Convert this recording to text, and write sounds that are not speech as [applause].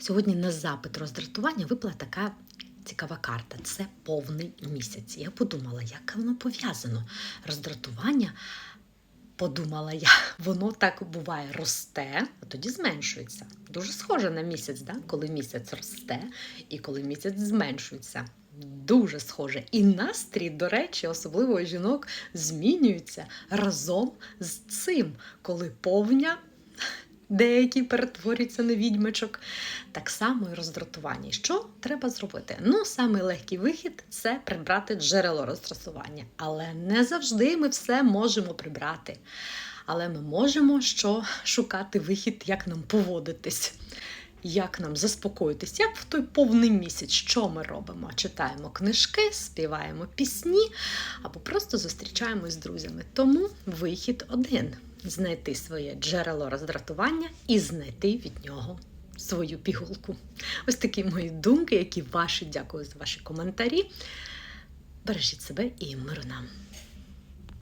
Сьогодні на запит роздратування випала така цікава карта. Це повний місяць. Я подумала, як воно пов'язано. Роздратування, подумала я, [laughs] воно так буває росте, а тоді зменшується. Дуже схоже на місяць, да? коли місяць росте і коли місяць зменшується. Дуже схоже. І настрій, до речі, особливо жінок, змінюється разом з цим, коли повня деякі перетворюються на відьмичок. Так само і роздратування. Що треба зробити? Ну, самий легкий вихід це прибрати джерело роздратування. Але не завжди ми все можемо прибрати. Але ми можемо що шукати вихід, як нам поводитись. Як нам заспокоїтись, як в той повний місяць, що ми робимо? Читаємо книжки, співаємо пісні або просто зустрічаємось з друзями. Тому вихід один: знайти своє джерело роздратування і знайти від нього свою пігулку. Ось такі мої думки, які ваші. Дякую за ваші коментарі. Бережіть себе і миру нам!